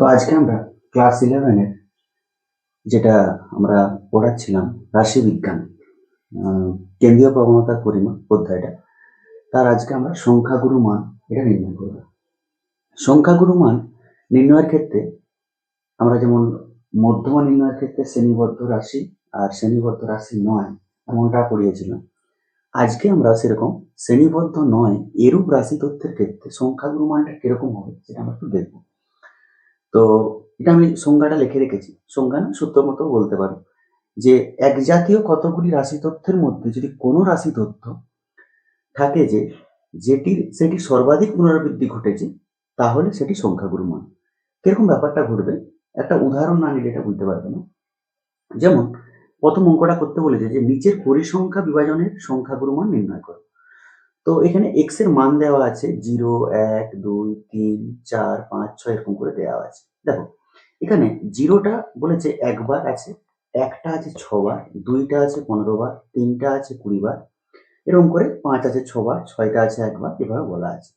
তো আজকে আমরা ক্লাস ইলেভেনের যেটা আমরা পড়াচ্ছিলাম রাশিবিজ্ঞান কেন্দ্রীয় প্রবণতার পরিমাণ অধ্যায়টা, তার আজকে আমরা সংখ্যাগুরু মান এটা নির্ণয় করব। সংখ্যাগুরু মান নির্ণয়ের ক্ষেত্রে আমরা যেমন মধ্যমা নির্ণয়ের ক্ষেত্রে শ্রেণীবদ্ধ রাশি আর শ্রেণীবদ্ধ রাশি নয় এমনটা পড়িয়েছিলাম। আজকে আমরা সেরকম শ্রেণীবদ্ধ নয় এরূপ রাশি তথ্যের ক্ষেত্রে সংখ্যাগুরু মানটা কীরকম হবে সেটা আমরা একটু দেখব। তো এটা আমি সংজ্ঞাটা লিখে রেখেছি। সংজ্ঞা না, সূত্র মতো বলতে পারো। যে এক জাতীয় কতগুলি রাশি তথ্যের মধ্যে যদি কোনো রাশি তথ্য থাকে যে যেটির, সেটি সর্বাধিক পুনরাবৃত্তি ঘটেছে, তাহলে সেটি সংখ্যাগুরু মান। কীরকম ব্যাপারটা ঘটবে? একটা উদাহরণ না নিলে এটা বুঝতে পারবে না। যেমন, প্রথম অঙ্কটা করতে বলেছে যে নিচের পরিসংখ্যা বিভাজনের সংখ্যাগুরু মান নির্ণয় করো। তো এখানে এক্সের মান দেওয়া আছে জিরো, এক, দুই, তিন, চার, পাঁচ, ছয় এরকম করে দেওয়া আছে। দেখো, এখানে জিরোটা বলেছে একবার আছে, একটা আছে ছবার, দুইটা আছে পনেরো বার তিনটা আছে কুড়ি বার এরকম করে পাঁচ আছে ছবার, ছয়টা আছে একবার, এভাবে বলা আছে।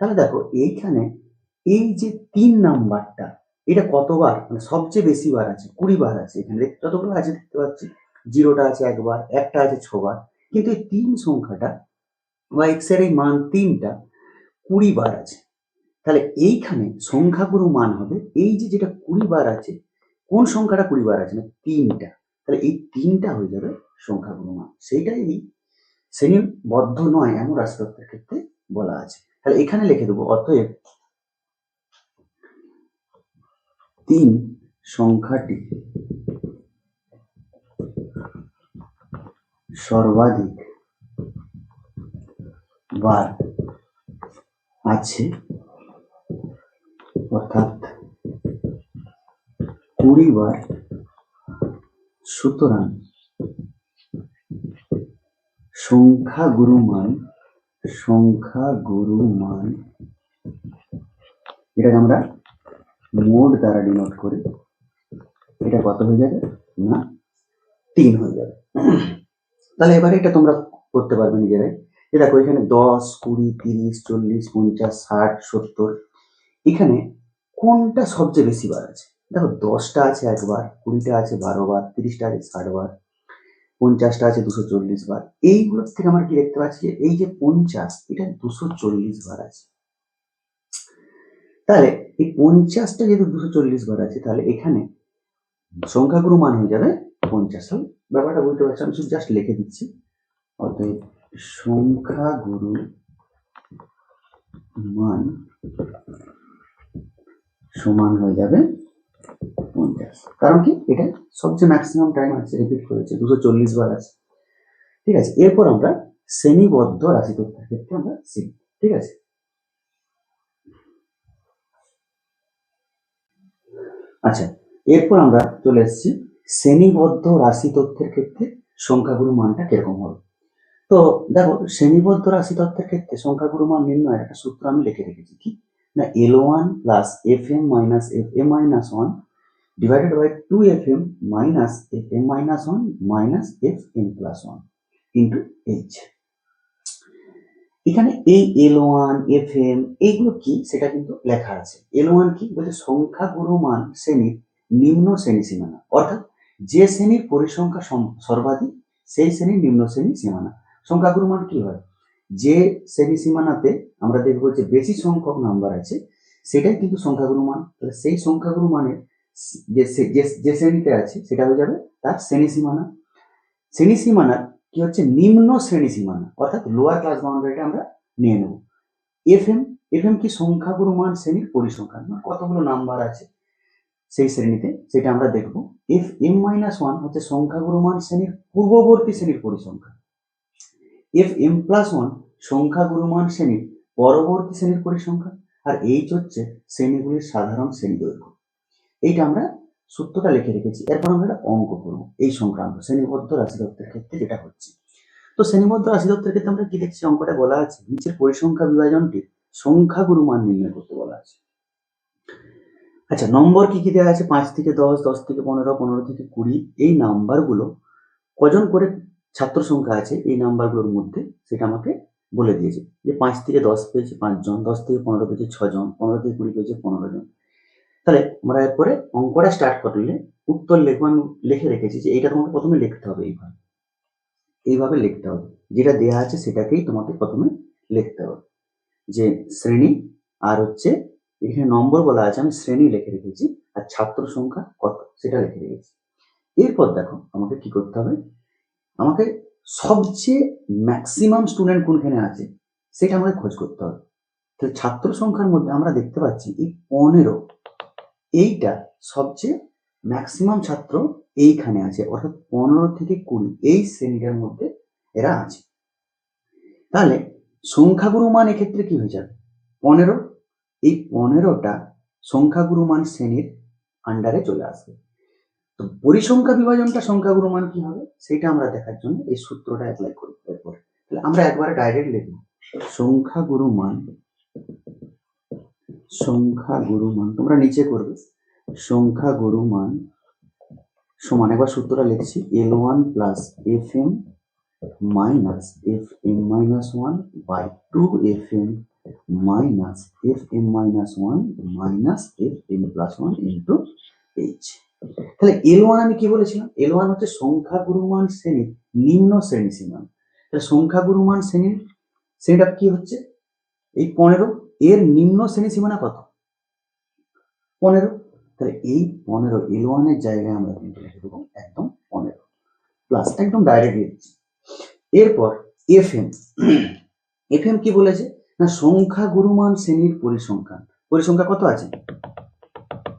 তাহলে দেখো, এইখানে এই যে তিন নাম্বারটা, এটা কতবার মানে সবচেয়ে বেশি বার আছে কুড়ি বার আছে, এখানে যতগুলো আছে দেখতে পাচ্ছি, জিরোটা আছে একবার, একটা আছে ছবার, কিন্তু এই তিন সংখ্যাটা বা এক্সের এই মান তিনটা কুড়ি বার আছে। তাহলে এইখানে সংখ্যাগুরু মান হবে, এই যে যেটা কুড়ি বার আছে, কোন সংখ্যাটা কুড়ি বার আছে না, তিনটা। তাহলে এই তিনটা হয়ে যাবে সংখ্যাগুরু মান। সেইটাই এই শ্রেণীবদ্ধ নয়, এমন রাষ্ট্রত্বের ক্ষেত্রে বলা আছে। তাহলে এখানে লিখে দেবো, অতএব তিন সংখ্যাটি সর্বাধিক বার আছে। অর্থাৎ কুড়ি বার সুতরাং সংখ্যা মান সংখ্যা মান এটাকে আমরা মোড দ্বারা ডিনোট করি। এটা কত হয়ে যাবে? না, তিন হয়ে যাবে। তাহলে এবারে এটা তোমরা করতে পারবে নিজেরাই। যে দেখো, এখানে দশ, কুড়ি, তিরিশ, চল্লিশ, পঞ্চাশ, ষাট, সত্তর। এখানে কোনটা সবচেয়ে বেশি বার আছে? দেখো, দশটা আছে একবার, কুড়িটা আছে বারো বার, তিরিশটা আছে ষাট বার, পঞ্চাশটা আছে দুশো চল্লিশ বার। এইগুলোর থেকে আমরা কি দেখতে পাচ্ছি যে, এই যে পঞ্চাশ, এটা দুশো চল্লিশ বার আছে। তাহলে এই পঞ্চাশটা যেহেতু দুশো চল্লিশ বার আছে, তাহলে এখানে সংখ্যাগুরু মান হয়ে যাবে পঞ্চাশ। ব্যাপারটা বুঝতে পারছি? আমি শুধু জাস্ট লিখে দিচ্ছি। অতএব সংখ্যাগুরু মান সমান হয়ে যাবে পঞ্চাশ। কারণ কি? এটা সবচেয়ে ম্যাক্সিমাম টাইম আছে রিপিট করেছে, দুশো চল্লিশ বার আছে। ঠিক আছে? এরপর আমরা শ্রেণীবদ্ধ রাশি তথ্যের ক্ষেত্রে আমরা শিখব ঠিক আছে? আচ্ছা এরপর আমরা চলে এসেছি শ্রেণীবদ্ধ রাশি তথ্যের ক্ষেত্রে সংখ্যাগুরু মানটা কীরকম হবে? তো দেখো, শ্রেণীবদ্ধ রাশি তথ্যের ক্ষেত্রে সংখ্যাগুরু মান নির্ণয়ের একটা সূত্র আমি লিখে রেখেছি কি? না L one plus F M minus F M minus one divided by two F M minus F M minus one minus F M plus one into H এখানে এই এল ওয়ান এফ এম এইগুলো কি? সেটা কিন্তু লেখা আছে। L one কি? বলছে সংখ্যাগুরু মান শ্রেণির নিম্ন শ্রেণি সীমানা। অর্থাৎ যে শ্রেণির পরিসংখ্যা সর্বাধিক, সেই শ্রেণির নিম্ন শ্রেণি সীমানা। সংখ্যাগুরু মান কি হয়? যে শ্রেণি সীমানাতে আমরা দেখব যে বেশি সংখ্যক নাম্বার আছে, সেটাই কিন্তু সংখ্যাগুরু মান তাহলে সেই সংখ্যাগুরু মানের যে যে শ্রেণীতে আছে, সেটা হয়ে যাবে তার শ্রেণি সীমানা শ্রেণি সীমানার কি হচ্ছে? নিম্ন শ্রেণি সীমানা অর্থাৎ লোয়ার ক্লাস বাউন্ডারিটা আমরা নিয়ে নেব। এফ এম এফ এম কি সংখ্যাগুরু মান শ্রেণির পরিসংখ্যান মানে কতগুলো নাম্বার আছে সেই শ্রেণীতে, সেটা আমরা দেখব। এফ এম মাইনাস ওয়ান হচ্ছে সংখ্যাগুরু মান শ্রেণির পূর্ববর্তী শ্রেণির পরিসংখ্যান। এফ এম প্লাস ওয়ান সংখ্যাগুরু মান শ্রেণির পরবর্তী শ্রেণির পরিসংখ্যান আর এইচ হচ্ছে শ্রেণীগুলির সাধারণ শ্রেণি দৈর্ঘ্য। এইটা আমরা সূত্রটা লিখে রেখেছি। এরপর আমরা একটা অঙ্ক করব। এই সংক্রান্ত শ্রেণীবদ্ধ রাশিদত্তের ক্ষেত্রে যেটা হচ্ছে। তো শ্রেণীবদ্ধ রাশিদত্তের ক্ষেত্রে আমরা কি দেখছি? অঙ্কটা বলা আছে। নিচের পরিসংখ্যা বিভাজনটি সংখ্যাগুরু মান নির্ণয় করতে বলা আছে। আচ্ছা নম্বর কি কি দেওয়া আছে? পাঁচ থেকে দশ দশ থেকে পনেরো পনেরো থেকে কুড়ি, এই নাম্বারগুলো কজন করে ছাত্র সংখ্যা আছে, এই নাম্বারগুলোর মধ্যে সেটা আমাকে বলে দিয়েছে। যে পাঁচ থেকে দশ পেয়েছে পাঁচজন, দশ থেকে পনেরো পেয়েছে ছজন, পনেরো থেকে কুড়ি পেয়েছে পনেরো জন তাহলে আমরা এরপরে অঙ্কটা স্টার্ট করলে উত্তর লিখব আমি লিখে রেখেছি যে এইটা তোমাকে প্রথমে লিখতে হবে এইভাবে। এইভাবে লিখতে হবে। যেটা দেয়া আছে সেটাকেই তোমাকে প্রথমে লিখতে হবে। যে শ্রেণি আর হচ্ছে এখানে নম্বর বলা আছে, আমি শ্রেণি লিখে রেখেছি আর ছাত্র সংখ্যা কত সেটা লিখে রেখেছি। এরপর দেখো আমাকে কি করতে হবে? আমাকে সবচেয়ে ম্যাক্সিমাম স্টুডেন্ট কোনখানে আছে, সেটা আমাকে খোঁজ করতে হবে। তো ছাত্র সংখ্যার মধ্যে আমরা দেখতে পাচ্ছি এই পনেরো, এইটা সবচেয়ে ম্যাক্সিমাম ছাত্র এইখানে আছে, অর্থাৎ পনেরো থেকে কুড়ি, এই শ্রেণীটার মধ্যে এরা আছে। তাহলে সংখ্যাগুরু মান এক্ষেত্রে কি হয়ে যাবে? পনেরো, এই পনেরোটা সংখ্যাগুরু মান শ্রেণির আন্ডারে চলে আসবে। তো পরিসংখ্যা বিভাজনটা সংখ্যাগুরু মান কি হবে? সেটা আমরা দেখার জন্য এই সূত্রটা অ্যাপ্লাই করি। এরপরে তাহলে আমরা একবারে ডাইরেক্ট লিখব। সংখ্যাগুরু মান। সংখ্যাগুরু মান। তোমরা নিচে করবে। সংখ্যাগুরু মান সমান। একবার সূত্রটা লিখছি। L one plus F M minus F M minus one by two F M minus F M minus one minus F M plus one into H তাহলে এল ওয়ান আমি কি বলেছিলাম? এল ওয়ান হচ্ছে সংখ্যাগুরুমান শ্রেণির নিম্ন শ্রেণি সীমা তাহলে সংখ্যাগুরুমান শ্রেণির, শ্রেণীটা কি হচ্ছে? এই পনেরো, এর নিম্ন শ্রেণি সীমানা কত? পনেরো। তাহলে এই পনেরো এল ওয়ানের জায়গায় আমরা কিন্তু দেবো একদম পনেরো। প্লাস একদম ডাইরেক্ট লিখছি এরপর এফ এম এফ এম কি বলেছে? না সংখ্যা গুরুমান শ্রেণির পরিসংখ্যান। পরিসংখ্যা কত আছে?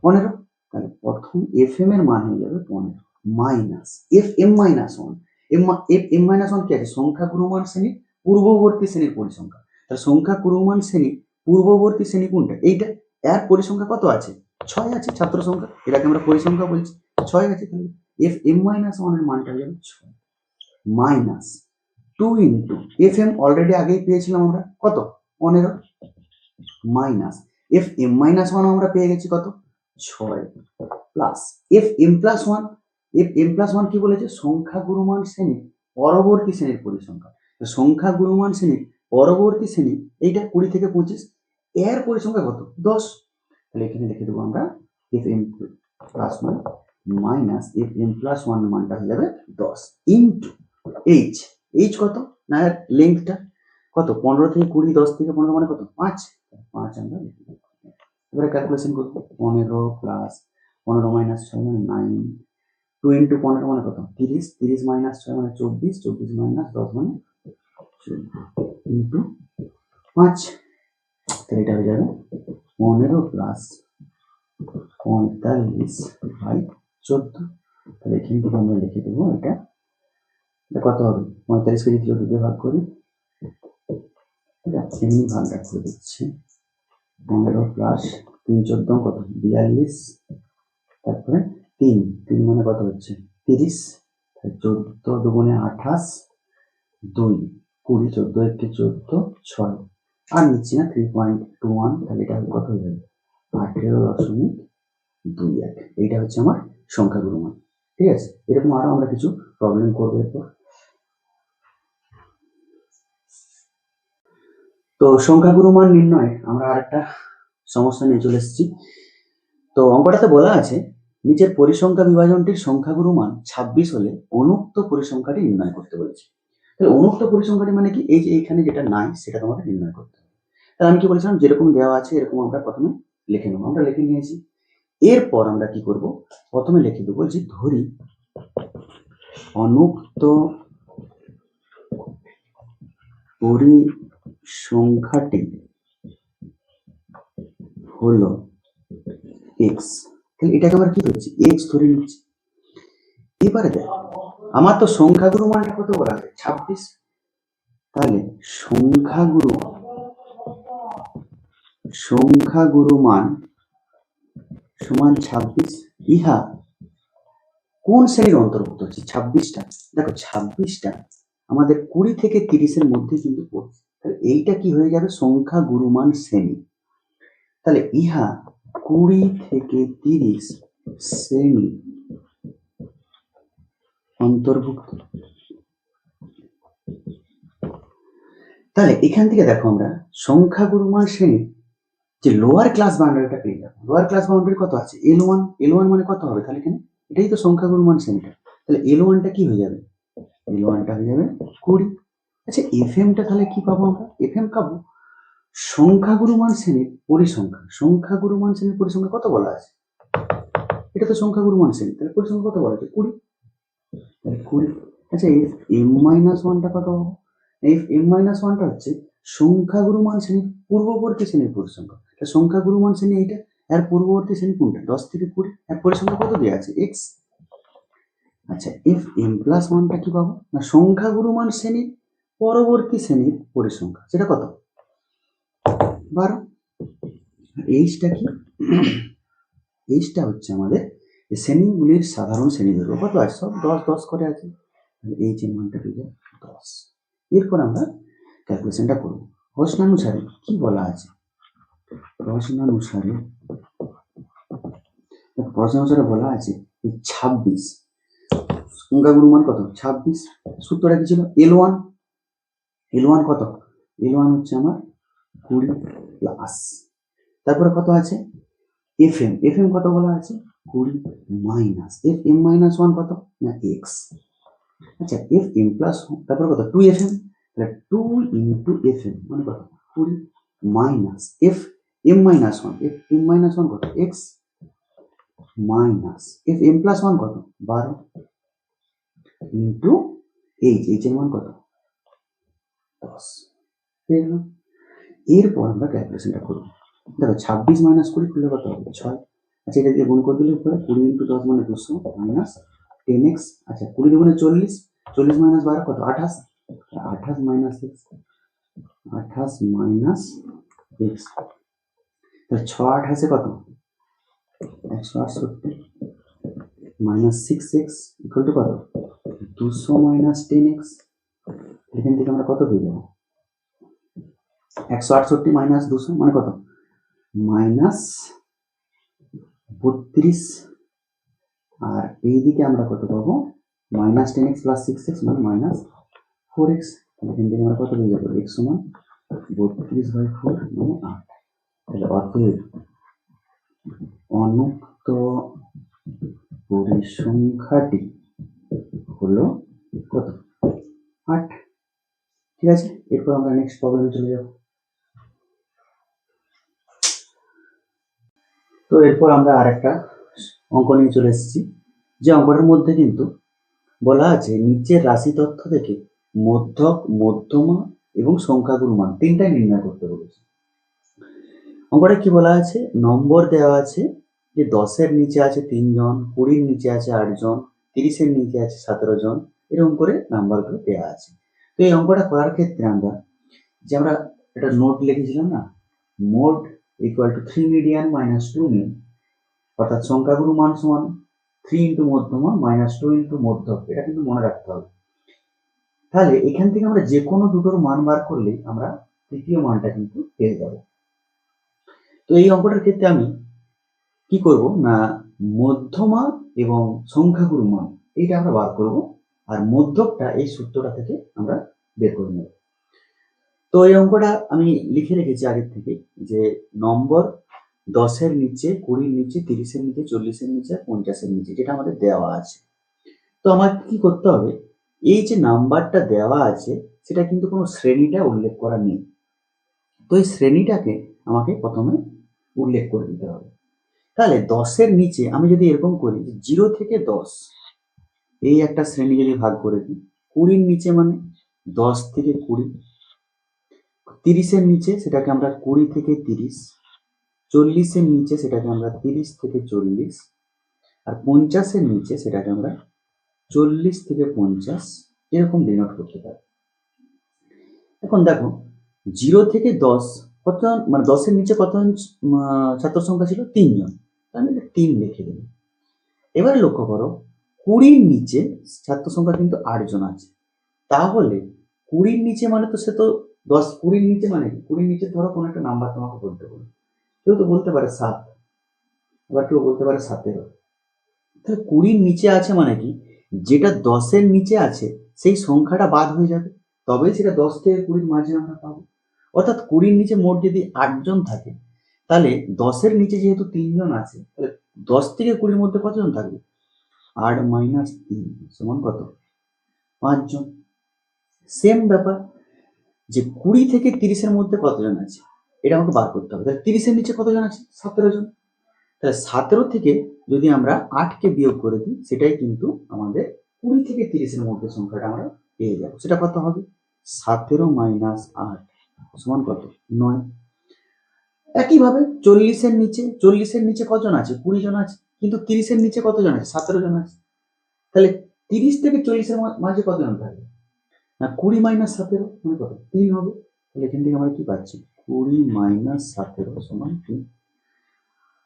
পনেরো। তাহলে প্রথম এফ এম এর মান হয়ে যাবে পনেরো minus F M minus one M F M minus one কি আছে? সংখ্যা গুরুমান শ্রেণির পূর্ববর্তী শ্রেণির পরিসংখ্যা। তাহলে সংখ্যা গুরুমান শ্রেণি, পূর্ববর্তী শ্রেণি কোনটা? এইটা, এর পরিসংখ্যা কত আছে? ছয় আছে, ছাত্র সংখ্যা। এটাকে আমরা পরিসংখ্যা বলছি। ছয় আছে, তাহলে এফ এম মাইনাস ওয়ানের মানটা হয়ে যাবে ছয়। Minus two into F M already আগেই পেয়েছিলাম আমরা। কত? পনেরো। Minus F M minus one আমরা পেয়ে গেছি কত? ছয় plus F M plus one F M plus one কি বলেছে? সংখ্যা গুরুমান শ্রেণি, পরবর্তী শ্রেণির পরিসংখ্যা তো সংখ্যা গুরুমান শ্রেণির পরবর্তী শ্রেণি, এইটা কুড়ি থেকে পঁচিশ, এর পরিসংখ্যা কত? দশ। তাহলে এখানে লিখে দেবো আমরা F M plus one minus F M plus one মানটা হয়ে যাবে দশ ইন্টু এইচ এইচ কত? না লেন্থটা কত? পনেরো থেকে কুড়ি, দশ থেকে পনেরো মানে কত? পাঁচ। পাঁচ আমরা লিখে এবারে ক্যালকুলেশন করব পনেরো প্লাস পনেরো মাইনাস ছয় মানে নাইন টু ইন্টু পনেরো মানে কত? তিরিশ। তিরিশ মাইনাস ছয় মানে চব্বিশ। চব্বিশ মাইনাস দশ মানে ইন্টু পাঁচ। তাহলে এটা হয়ে যাবে পনেরো প্লাস পঁয়তাল্লিশ বাই চোদ্দ। তাহলে এখান থেকে আমরা লিখে দেবো এটা। এটা কত হবে? পঁয়তাল্লিশকে যদি চোদ্দ দিয়ে ভাগ করি, এটা এমনি ভাগটা করে দিচ্ছি। পনেরো প্লাস তিন চোদ্দ কত বিয়াল্লিশ, তারপরে তিন তিন মানে কত হচ্ছে? তিরিশ চোদ্দ দুগুণে আঠাশ, দুই, কুড়ি, চোদ্দ, একটি চোদ্দ, ছয়। আর নিচ্ছি না থ্রি পয়েন্ট টু ওয়ান তাহলে এটা কত হয়ে যাবে? আঠেরো দশমিক দুই এক। এইটা হচ্ছে আমার সংখ্যাগুলো মান। ঠিক আছে? এরকম আরও আমরা কিছু প্রবলেম করব এরপর। তো সংখ্যাগুরু মান নির্ণয় আমরা আরেকটা সমস্যা নিয়ে চলে এসেছি। তো অঙ্কটাতে বলা আছে, নিচের পরিসংখ্যা বিভাজনটির সংখ্যাগুরু মান ছাব্বিশ হলে অনুক্ত পরিসংখ্যাটি নির্ণয় করতে বলেছে। তাহলে অনুক্ত পরিসংখ্যাটি মানে কি? এই যে এইখানে যেটা নাই, সেটা তোমাকে নির্ণয় করতে হবে। তাহলে আমি কি বলেছিলাম? যেরকম দেওয়া আছে, এরকম আমরা প্রথমে লিখে নেব। আমরা লিখে নিয়েছি, এরপর আমরা কি করব? প্রথমে লিখে দেবো যে ধরি অনুক্ত পরিসংখ্যাটি হলো এক্স তাহলে এটাকে আমরা কি করছি এক্স ধরে নিচ্ছি। এবারে দেখ, আমার তো সংখ্যাগুরু মানটা কত বলা আছে? ছাব্বিশ। তাহলে সংখ্যাগুরু সংখ্যাগুরু মান সমান ছাব্বিশ। ইহা কোন শ্রেণির অন্তর্ভুক্ত হচ্ছে? ছাব্বিশটা। দেখো, ছাব্বিশটা আমাদের কুড়ি থেকে তিরিশের মধ্যে কিন্তু পড়ছে। তাহলে এইটা কি হয়ে যাবে? সংখ্যা গুরুমান শ্রেণি। তাহলে ইহা কুড়ি থেকে তিরিশ শ্রেণি। অন্তর্ভুক্ত। তাহলে এখান থেকে দেখো আমরা, সংখ্যা গুরুমান শ্রেণি, যে লোয়ার ক্লাস বাউন্ডারিটা পেয়ে যাব। লোয়ার ক্লাস বাউন্ডারি কত আছে? এল ওয়ান এল ওয়ান মানে কত হবে তাহলে এখানে? এটাই তো সংখ্যা গুরুমান শ্রেণীটা। তাহলে এল ওয়ানটা কি হয়ে যাবে? এল ওয়ানটা হয়ে যাবে কুড়ি। আচ্ছা এফ এমটা তাহলে কি পাবো আমরা? এফ এম পাবো সংখ্যাগুরু শ্রেণির পরিসংখ্যা সংখ্যাগুরু শ্রেণির পরিসংখ্যা কত বলা আছে? এটা তো সংখ্যাগুরু শ্রেণি, তাহলে পরিসংখ্যা কত বলা আছে? কুড়ি। কুড়ি। আচ্ছা এফ এম মাইনাস ওয়ানটা কত পাবো? এফ এম মাইনাস ওয়ানটা হচ্ছে সংখ্যাগুরু মান শ্রেণির পূর্ববর্তী শ্রেণির পরিসংখ্যা তা সংখ্যাগুরু মান শ্রেণি এইটা এর পূর্ববর্তী শ্রেণি কোনটা? দশ থেকে কুড়ি। এর পরিসংখ্যা কত দেওয়া আছে? এক্স আচ্ছা এফ এম প্লাস ওয়ানটা কি পাবো? না সংখ্যাগুরু মান শ্রেণির পরবর্তী শ্রেণির পরিসংখ্যা। সেটা কত? বারো। এইচটা কি? এইচটা হচ্ছে আমাদের শ্রেণীগুলির সাধারণ শ্রেণি ধরবো কত আছে সব দশ দশ করে আছে। এইচ এর মানটা পেয়ে যাবে দশ। এরপর আমরা ক্যালকুলেশনটা করব। প্রশ্নানুসারে কি বলা আছে? প্রশ্নানুসারে প্রশ্নানুসারে বলা আছে ছাব্বিশ। সংখ্যাগুরু মান কত? ছাব্বিশ। সূত্রটা কি ছিল? এল ওয়ান এল ওয়ান কত? এল ওয়ান হচ্ছে আমার কুড়ি প্লাস তারপরে কত আছে? এফ এম এফ এম কত বলা আছে? কুড়ি minus F M minus one কত? না এক্স আচ্ছা এফ এম প্লাস তারপরে কত? টু তাহলে টু এফ এম মানে কত? কুড়ি minus F M minus one F M minus one কত? X minus F M plus one কত? বারো ইন্টু এইচ এইচ এর মান কত? দশ। পেয়ে এরপর আমরা ক্যালকুলেশনটা করব। দেখো, ছাব্বিশ মাইনাস কুড়ি করলে কত হবে? ছয়। আচ্ছা এটা দিয়ে গুণ করে দিলে উপরে কুড়ি ইন্টু দশ মানে দুশো মাইনাস টেন এক্স আচ্ছা কুড়ি দুগুণে চল্লিশ চল্লিশ মাইনাস বারো কত? আঠাশ। আঠাশ মাইনাস এক্স আঠাশ মাইনাস এক্স তাহলে ছ আঠাশে কত? একশো আটষট্টি। Minus six X equal to কত? দুশো মাইনাস টেন এক্স এখান থেকে আমরা কত পেয়ে যাব? একশো আটষট্টি মাইনাস দুশো মানে কত? মাইনাস বত্রিশ। আর এইদিকে আমরা কত পাবো? Minus ten X plus six X মানে মাইনাস ফোর এক্স এখান থেকে আমরা কত পেয়ে যাব? এক্স সমান বত্রিশ বাই ফোর মানে আট। তাহলে অতএব অনুক্ত পরিসংখ্যাটি হলো কত? আট। ঠিক আছে? এরপর আমরা নেক্সট প্রবলেমে চলে যাব। তো এরপর আমরা আরেকটা অঙ্ক নিয়ে চলে এসেছি, যে অঙ্কটার মধ্যে কিন্তু বলা আছে, নিচের রাশি তথ্য থেকে মধ্যক, মধ্যমা এবং সংখ্যাগুরু মান তিনটাই নির্ণয় করতে বলেছে। অঙ্কটা কি বলা আছে? নম্বর দেওয়া আছে যে দশের নিচে আছে তিনজন, কুড়ির নিচে আছে আটজন, তিরিশের নিচে আছে সতেরো জন এরকম করে নাম্বারগুলো দেওয়া আছে। তো এই অঙ্কটা করার ক্ষেত্রে আমরা যে আমরা একটা নোট লিখেছিলাম না mode equal to three median minus two mean অর্থাৎ সংখ্যাগুরু মান সমান থ্রি ইন্টু মধ্যমা মাইনাস টু ইন্টু মধ্যক, এটা কিন্তু মনে রাখতে হবে। তাহলে এখান থেকে আমরা যে কোনো দুটোর মান বার করলেই আমরা তৃতীয় মানটা কিন্তু পেয়ে যাব। তো এই অঙ্কটার ক্ষেত্রে আমি কি করব না, মধ্যমা এবং সংখ্যাগুরু মান, এইটা আমরা বার করব আর মধ্যকটা এই সূত্রটা থেকে আমরা বের করে নেব। তো এই অঙ্কটা আমি লিখে রেখেছি আগের থেকে যে নম্বর দশের নিচে, কুড়ির নিচে, তিরিশের নিচে, চল্লিশের নিচে পঞ্চাশের নিচে যেটা আমাদের দেওয়া আছে। তো আমার কি করতে হবে? এই যে নাম্বারটা দেওয়া আছে, সেটা কিন্তু কোনো শ্রেণীটা উল্লেখ করা নেই। তো এই শ্রেণীটাকে আমাকে প্রথমে উল্লেখ করে দিতে হবে। তাহলে দশের নিচে আমি যদি এরকম করি জিরো থেকে দশ এই একটা শ্রেণি যদি ভাগ করে দিই, কুড়ির নিচে মানে দশ থেকে কুড়ি, তিরিশের নিচে সেটাকে আমরা কুড়ি থেকে তিরিশ, চল্লিশের নিচে সেটাকে আমরা তিরিশ থেকে চল্লিশ, আর পঞ্চাশের নিচে সেটাকে আমরা চল্লিশ থেকে পঞ্চাশ এরকম ডিনোট করতে পারি। এখন দেখো, জিরো থেকে দশ, কত মানে দশের নিচে কতজন ছাত্র সংখ্যা ছিল তিনজন। এটা তিন লিখে দিলাম। এবারে লক্ষ্য করো কুড়ির নিচে ছাত্র সংখ্যা কিন্তু আটজন আছে। তাহলে কুড়ির নিচে মানে তো সে তো দশ, কুড়ির নিচে মানে কি? কুড়ির নিচে ধরো কোনো একটা নাম্বার তোমাকে বলতে বলো। কেউ তো বলতে পারে সাত। আবার কেউ বলতে পারে সতেরো। তাহলে কুড়ির নিচে আছে মানে কি? যেটা দশের নিচে আছে, সেই সংখ্যাটা বাদ হয়ে যাবে। তবেই সেটা দশ থেকে কুড়ির মাঝে আমরা পাবো। অর্থাৎ কুড়ির নিচে মোট যদি আটজন থাকে, তাহলে দশের নিচে যেহেতু তিনজন আছে, তাহলে দশ থেকে কুড়ির মধ্যে কতজন থাকবে? আট মাইনাস তিন সমান কত? পাঁচজন সেম ব্যাপার, যে কুড়ি থেকে তিরিশের মধ্যে কতজন আছে? এটা আমাকে বার করতে হবে। তাহলে তিরিশের নিচে কতজন আছে? সতেরো জন। তাহলে সতেরো থেকে যদি আমরা আটকে বিয়োগ করে দিই, সেটাই কিন্তু আমাদের কুড়ি থেকে তিরিশের মধ্যে সংখ্যাটা আমরা পেয়ে যাব। সেটা কত হবে? সতেরো মাইনাস আট সমান কত? নয়। একইভাবে চল্লিশের নিচে চল্লিশের নিচে কজন আছে? কুড়ি জন আছে। কিন্তু তিরিশের নিচে কতজন আছে? সতেরো জন আছে। তাহলে তিরিশ থেকে চল্লিশের মাঝে কতজন থাকবে? না, কুড়ি মাইনাস সতেরো মানে কত? তিন হবে। তাহলে এখান থেকে আমরা কি পাচ্ছি? কুড়ি মাইনাস সতেরো সমান তিন।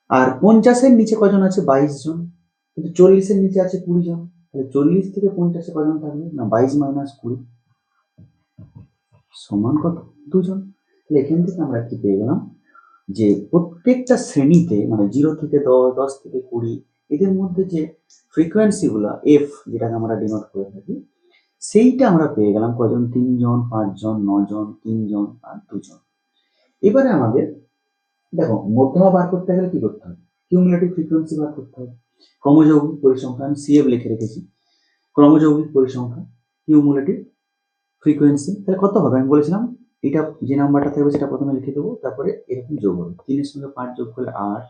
আর পঞ্চাশের নিচে কজন আছে? বাইশ জন কিন্তু চল্লিশের নিচে আছে কুড়ি জন তাহলে চল্লিশ থেকে পঞ্চাশে কজন থাকবে? না, বাইশ মাইনাস কুড়ি সমান কত? দুজন। তাহলে এখান থেকে আমরা কি পেয়ে গেলাম? যে প্রত্যেকটা শ্রেণীতে মানে জিরো থেকে দশ দশ থেকে কুড়ি, এদের মধ্যে যে ফ্রিকোয়েন্সিগুলো এফ যেটাকে আমরা ডিনোট করে থাকি, সেইটা আমরা পেয়ে গেলাম কজন? তিনজন, পাঁচজন, নজন, তিনজন আর দুজন। এবারে আমাদের, দেখো, মধ্যমা বার করতে গেলে কি করতে হবে? কিউমুলেটিভ ফ্রিকোয়েন্সি বার করতে হবে। ক্রমযৌগিক পরিসংখ্যা আমি সিএফ লিখে রেখেছি। ক্রমযৌগিক পরিসংখ্যা কিউমুলেটিভ ফ্রিকোয়েন্সি তাহলে কত হবে? আমি বলেছিলাম এটা যে নাম্বারটা থাকবে সেটা প্রথমে লিখে দেবো, তারপরে এরকম যোগ হবে। তিনের সঙ্গে পাঁচ যোগ করলে আট,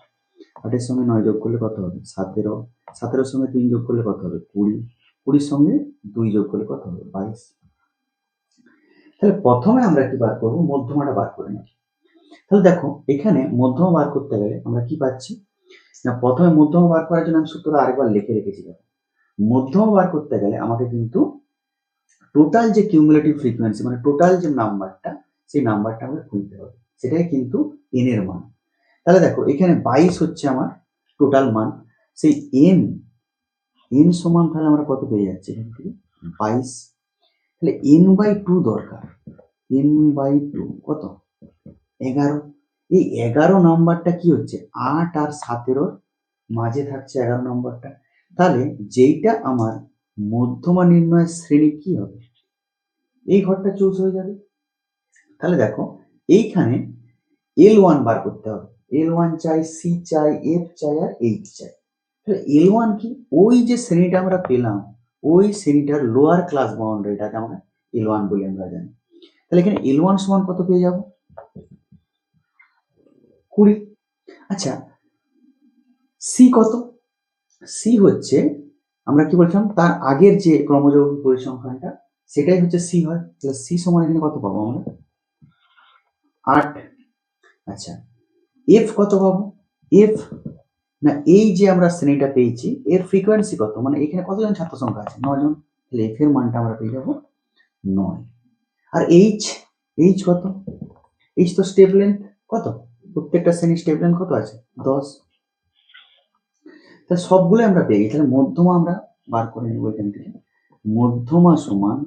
আটের সঙ্গে নয় যোগ করলে কত হবে? সতেরো, সতেরোর সঙ্গে তিন যোগ করলে কত হবে? কুড়ি, কুড়ির সঙ্গে দুই যোগ করলে কত হবে? বাইশ। তাহলে প্রথমে আমরা কি বার করব? মধ্যমাটা বার করে নিই তাহলে দেখো, এখানে মধ্যমা বার করতে গেলে আমরা কি পাচ্ছি? না, প্রথমে মধ্যমা বার করার জন্য আমি সূত্রটা আরেকবার লিখে রেখেছি মধ্যমা বার করতে গেলে আমাকে কিন্তু টোটাল যে কিউমুলেটিভ ফ্রিকোয়েন্সি মানে টোটাল যে নাম্বারটা সেই নাম্বারটা আমাকে খুঁজতে হবে। সেটাই কিন্তু এন এর মান। তাহলে দেখো, এখানে বাইশ হচ্ছে আমার টোটাল মান। সেই এন এন সমান তাহলে আমরা কত পেয়ে যাচ্ছি এখান থেকে? বাইশ। তাহলে এন বাই টু দরকার। এন বাই টু কত? এগারো। এই এগারো নাম্বারটা কি হচ্ছে? আট আর সাতেরোর মাঝে থাকছে এগারো নাম্বারটা তাহলে যেইটা আমার মধ্যমা নির্ণয়ের শ্রেণি কি হবে? এই ঘরটা চুজ হয়ে যাবে। তাহলে দেখো, এইখানে এল ওয়ান বার করতে হবে। এল ওয়ান চাই সি চাই এফ চাই, আর এইচ চাই। তাহলে এল ওয়ান কি? ওই যে শ্রেণীটা আমরা পেলাম, ওই শ্রেণীটার লোয়ার ক্লাস বাউন্ডারিটাকে আমরা এল ওয়ান বলে আমরা জানি। তাহলে এখানে এল ওয়ান সমান কত পেয়ে যাব? কুড়ি। আচ্ছা সি কত? সি হচ্ছে, আমরা কি বলছিলাম? তার আগের যে ক্রমযৌগিক পরিসংখ্যানটা সেটাই হচ্ছে সি হয়। তাহলে সি সমান এখানে কত পাবো আমরা? আট। আচ্ছা। এফ কত পাবো? এফ না, এই যে আমরা শ্রেণীটা পেয়েছি, এর ফ্রিকোয়েন্সি কত? মানে এখানে কতজন ছাত্র সংখ্যা আছে? নজন তাহলে এফ এর মানটা আমরা পেয়ে যাব নয়। আর এইচ এইচ কত? এইচ তো স্টেপ লেন্থ কত? প্রত্যেকটা শ্রেণির স্টেপ লেন্থ কত আছে? দশ। তাহলে সবগুলো আমরা পেয়ে গেছি। তাহলে মধ্যমা আমরা বার করে নেব এখান থেকে। মধ্যমা সমান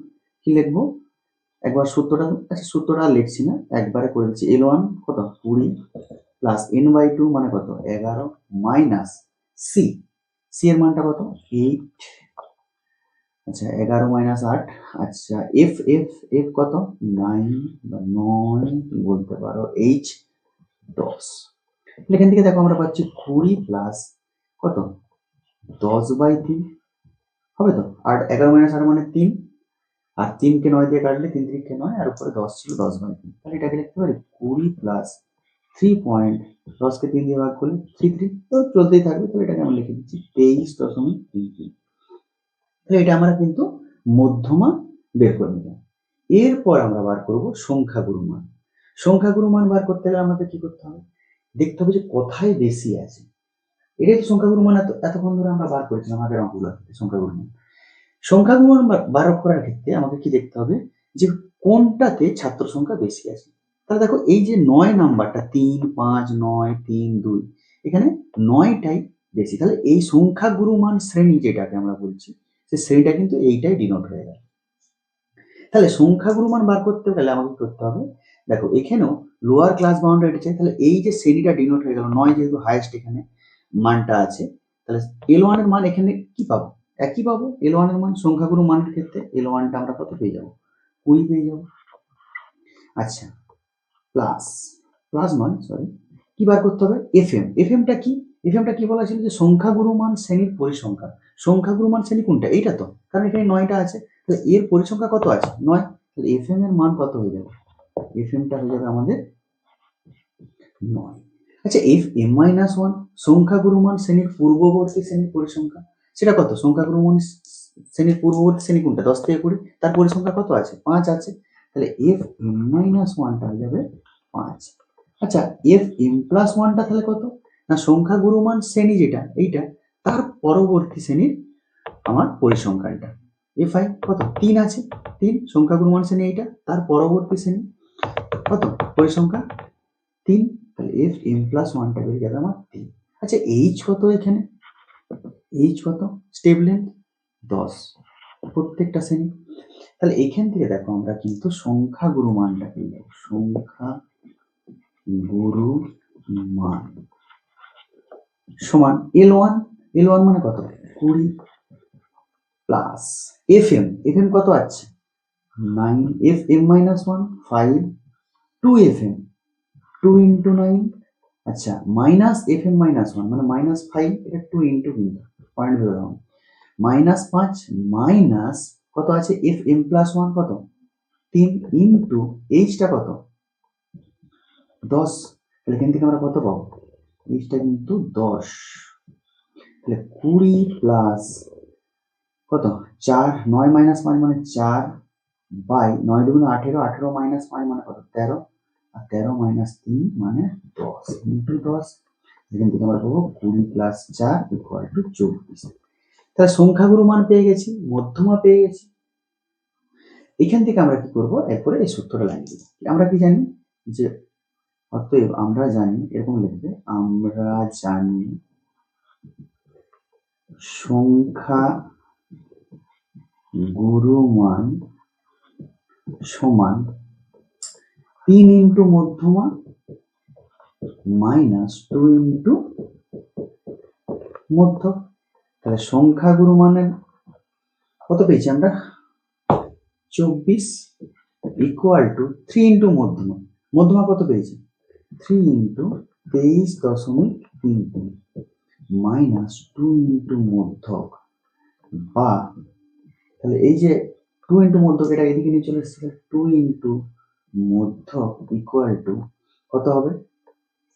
কি লিখব? একবার সূত্রটা আচ্ছা সূত্রটা লিখছি না, একবারে করে দিচ্ছি। এল ওয়ান কত? কুড়ি প্লাস এন বাই টু মানে কত? এগারো মাইনাস সি সি এর মানটা কত? এইট আচ্ছা এগারো মাইনাস আট। আচ্ছা এফ এফ এফ কত? নাইন বা নয় বলতে পারো এইচ দশ। এখান থেকে দেখো আমরা পাচ্ছি কুড়ি প্লাস কত? দশ বাই তিন হবে তো? আর এগারো মাইনাস আট মানে তিন। আর তিনকে নয় দিয়ে কাটলে তিন তিনকে নয়, আর উপরে দশ ছিল দশ বাই তিন। তাহলে এটাকে লিখতে পারি কুড়ি প্লাস থ্রি পয়েন্ট দশকে তিন দিয়ে ভাগ করলে থ্রি থ্রি তো চলতেই থাকবে, তাহলে এটাকে আমরা লিখে দিচ্ছি তেইশ দশমিক তিন তিন। তাহলে এটা আমরা কিন্তু মধ্যমা বের করে নিলাম। এরপর আমরা বার করব সংখ্যাগুরু মান। সংখ্যাগুরু মান বার করতে গেলে আমাদের কি করতে হবে? দেখতে হবে যে কোথায় বেশি আছে। এটাই তো সংখ্যাগুরু মান এত এতক্ষণ ধরে আমরা বার করেছিলাম আগের অঙ্কগুলো সংখ্যাগুরু মান সংখ্যাগুরু মান বার- করার ক্ষেত্রে আমাকে কি দেখতে হবে? যে কোনটাতে ছাত্র সংখ্যা বেশি আছে? তাহলে দেখো, এই যে নয় নাম্বারটা, তিন, পাঁচ, নয়, তিন, দুই, এখানে নয়টাই বেশি। তাহলে এই সংখ্যাগুরু মান শ্রেণি যেটাকে আমরা বলছি, সেই শ্রেণীটা কিন্তু এইটাই ডিনোট হয়ে গেল। তাহলে সংখ্যাগুরু মান বার করতে গেলে আমাকে করতে হবে? দেখো, এখানেও লোয়ার ক্লাস বাউন্ডারি চাই। তাহলে এই যে শ্রেণীটা ডিনোট হয়ে গেল, নয় যেহেতু হায়েস্ট এখানে মানটা আছে। তাহলে এল ওয়ানের মান এখানে কি পাবো? একই পাবো? এল ওয়ানের মান, সংখ্যাগুরু মানের ক্ষেত্রে এল ওয়ানটা আমরা কত পেয়ে যাব? কুড়ি পেয়ে যাব। আচ্ছা প্লাস প্লাস নয় সরি কি বার করতে হবে? এফ এম এফ এমটা কি? এফ এমটা কি বলা ছিল যে সংখ্যাগুরু মান শ্রেণির পরিসংখ্যা সংখ্যাগুরুমান শ্রেণি কোনটা? এইটা তো। কারণ এখানে নয়টা আছে। তাহলে এর পরিসংখ্যা কত আছে? নয়। তাহলে এফ এম এর মান কত হয়ে যাবে? এফ এমটা হয়ে যাবে আমাদের নয়। আচ্ছা এফ এম মাইনাস ওয়ান সংখ্যাগুরুমান শ্রেণির পূর্ববর্তী শ্রেণির পরিসংখ্যা। সেটা কত? সংখ্যাগুরুমান শ্রেণির পূর্ববর্তী শ্রেণি কোনটা? দশ থেকে কুড়ি। তার পরিসংখ্যা কত আছে? পাঁচ আছে। তাহলে এফ এম মাইনাস ওয়ানটা হয়ে যাবে পাঁচ। আচ্ছা এফ এম প্লাস ওয়ানটা তাহলে কত? না, সংখ্যাগুরুমান শ্রেণি যেটা, এইটা, তার পরবর্তী শ্রেণির আমার পরিসংখ্যানটা এফ আই কত? তিন আছে। তিন, সংখ্যাগুরুমান শ্রেণি এইটা, তার পরবর্তী শ্রেণি কত? পরিসংখ্যা তিন। তাহলে এফ এম প্লাস ওয়ানটা বেরিয়ে যাবে আমার তিন। আচ্ছা এইচ কত এখানে? এইচ কত? স্টেপ লেন্থ দশ। প্রত্যেকটা শ্রেণি। তাহলে এখান থেকে দেখো আমরা কিন্তু সংখ্যা গুরু মানটা পেয়ে যাব। সংখ্যা গুরু মান। সমান এল ওয়ান এল ওয়ান মানে কত? কুড়ি plus F M F M কত আছে? Nine F M minus one five two F M two into nine আচ্ছা minus F M minus one মানে মাইনাস ফাইভ এটা টু ইন্টু কিন্তু পয়েন্ট ধরে রাখুন মাইনাস পাঁচ মাইনাস কত আছে? এফ এম প্লাস ওয়ান কত? তিন ইন্টু এইচটা কত? দশ। তাহলে এখান থেকে আমরা কত পাবো? এইচটা কিন্তু দশ। তাহলে কুড়ি প্লাস কত? চার, নয় মাইনাস পাঁচ মানে চার, বাই, নয় দুগুণে আঠেরো আঠেরো মাইনাস পাঁচ মানে কত? তেরো। আর তেরো মাইনাস তিন মানে দশ। ইন্টু দশ এখান থেকে আমরা পাবো কুড়ি প্লাস চার ইকুয়াল টু চব্বিশ। তাহলে সংখ্যাগুরু মান পেয়ে গেছি, মধ্যমা পেয়ে গেছি। এখান থেকে আমরা কি করব? এরপরে এই সূত্রটা লাগিয়ে আমরা কি জানি? যে অতএব আমরা জানি, এরকম লিখবে, আমরা জানি সংখ্যা গুরুমান সমান তিন ইন্টু মধ্যমা মাইনাস টু ইন্টু মধ্য। তাহলে সংখ্যা গুরু মানের কত পেয়েছি আমরা? চব্বিশ ইকুয়াল টু থ্রি ইন্টু মধ্যমা। মধ্যমা কত পেয়েছি? থ্রি ইন্টু তেইশ দশমিক তিন তিন মাইনাস টু ইন্টু মধ্যক। বা, তাহলে এই যে টু ইন্টু মধ্যক, এটা এদিকে নিয়ে চলে এসেছে। টু ইন্টু মধ্যক ইকুয়াল টু কত হবে?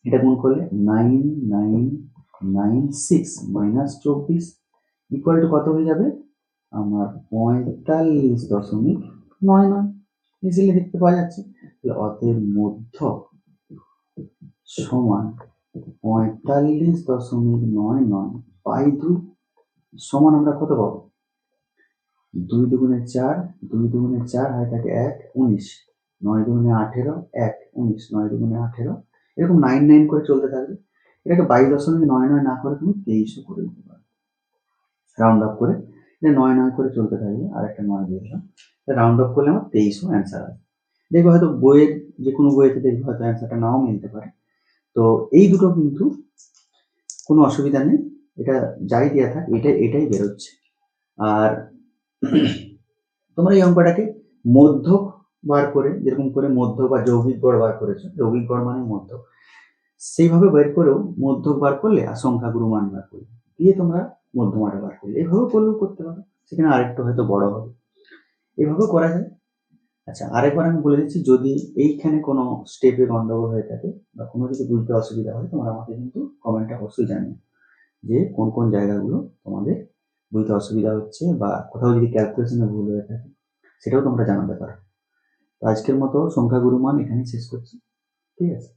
এটা গুণ করলে nine nine nine six minus চব্বিশ ইকুয়াল টু কত হয়ে যাবে? আমার পঁয়তাল্লিশ দশমিক নয় নয়। ইজিলি দেখতে পাওয়া যাচ্ছে। অতএব মধ্যক সমান পঁয়তাল্লিশ দশমিক নয় নয় বাই দুই সমান আমরা কত পাবো? দুই দুগুণে চার, দুই দুগুণে চার হয় থাকে এক, উনিশ। নয় দুগুণে আঠেরো, এক, উনিশ, নয় দুগুণে আঠেরো। এরকম নাইন নাইন করে চলতে থাকবে। এটাকে বাইশ দশমিক নয় নয় না করে তুমি তেইশও করে দিতে পারো। রাউন্ড আপ করে এটা নয় নয় করে চলতে থাকবে আর একটা নয় দিয়ে দিলাম। রাউন্ড আপ করলে আমার তেইশও অ্যান্সার আসবে। দেখবে হয়তো বইয়ের যে কোনো বইয়েতে দেখবে হয়তো অ্যান্সারটা নাও মিলতে পারে। তো এই দুটো কিন্তু কোনো অসুবিধা নেই। এটা যাই দেওয়া থাক এটা এটাই বেরোচ্ছে। আর তোমরা এই অঙ্কটাকে মধ্যক বার করে, যেরকম করে মধ্য বা যৌগিক গড় বার করেছ। যৌগিক গড় মানে মধ্যক সেইভাবে বের করেও মধ্যক বার করলে আর সংখ্যাগুরু মান বার করলে। দিয়ে তোমরা মধ্যমাটা বার করলে। এভাবে করলেও করতে পারো। সেখানে আরেকটু হয়তো বড় হবে। এভাবে করা যায়। আচ্ছা আরেকবার আমি বলে দিচ্ছি, যদি এইখানে কোনো স্টেপে গন্ডগোল হয়ে থাকে বা কোনো কিছু বুঝতে অসুবিধা হয়, তোমরা আমাকে কিন্তু কমেন্টে অবশ্যই জানিও যে কোন কোন জায়গাগুলো তোমাদের বুঝতে অসুবিধা হচ্ছে বা কোথাও যদি ক্যালকুলেশনে ভুল হয়ে থাকে, সেটাও তোমরা জানাতে পারো। আজকের মতো সংখ্যাগুরু মান এখানেই শেষ করছি। ঠিক আছে?